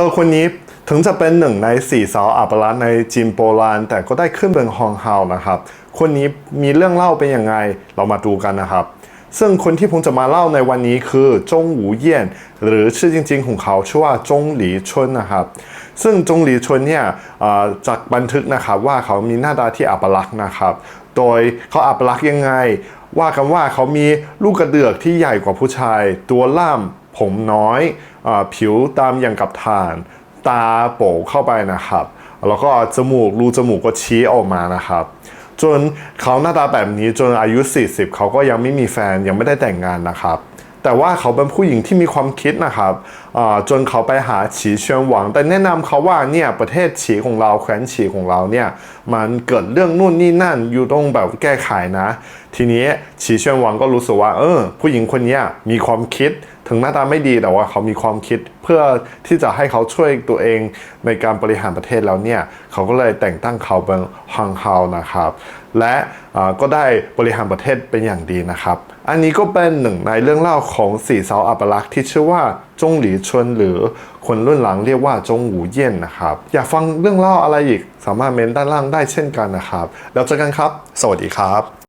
ธอคนนี้ถึงจะเป็นหนึ่งในสี่สาวอัปลักษณ์ในจีนโบราณ แต่ก็ได้ขึ้นเป็นฮองเฮานะครับ คนนี้มีเรื่องเล่าเป็นยังไงเรามาดูกันนะครับ ซึ่งคนที่ผมจะมาเล่าในวันนี้คือจงหูเยี่ยน หรือชื่อจริง ๆ ของเขาชื่อว่าจงหลีชุนนะครับ ซึ่งจงหลีชุนเนี่ยจากบันทึกนะครับว่าเขามีหน้าตาที่อัปลักษณ์นะครับ โดยเขาอัปลักษณ์ยังไง ว่ากันว่าเขามีลูกกระเดือกที่ใหญ่กว่าผู้ชาย ตัวล่ำ ผมน้อยอผิวดำอย่างกับถ่าน ตาโป๋เข้าไปนะครับ แล้วก็จมูกรูจมูกก็ชี้ออกมานะครับ จนเขาหน้าตาแบบนี้จนอายุ 40 เขาก็ยังไม่มีแฟนยังไม่ได้แต่งงานนะครับแต่ว่าเขาเป็นผู้หญิงที่มีความคิดนะครับจนเขาไปหาฉีเชียนหวัง แต่แนะนำเขาว่าเนี่ยประเทศฉีของเราแคว้นฉีของเราเนี่ยมันเกิดเรื่องนู่นนี่นั่นอยู่ต้องแบบแก้ไขนะ ทีนี้ฉีเชียนหวังก็รู้สึกว่าเออผู้หญิงคนนี้มีความคิดถึงหน้าตาไม่ดีแต่ว่าเขามีความคิดเพื่อที่จะให้เขาช่วยตัวเองในการบริหารประเทศแล้วเนี่ยเขาก็เลยแต่งตั้งเขาเป็นฮังเฮานะครับ และก็ได้บริหารประเทศเป็นอย่างดีนะครับ อันนี้ก็เป็นหนึ่งในเรื่องเล่าของสี่สาวอัปลักษณ์ที่ชื่อว่าจงหลีชวนหรือคนรุ่นหลังเรียกว่าจงหูเย่นนะครับ อยากฟังเรื่องเล่าอะไรอีกสามารถเมนด้านล่างได้เช่นกันนะครับ แล้วเจอกันครับ สวัสดีครับ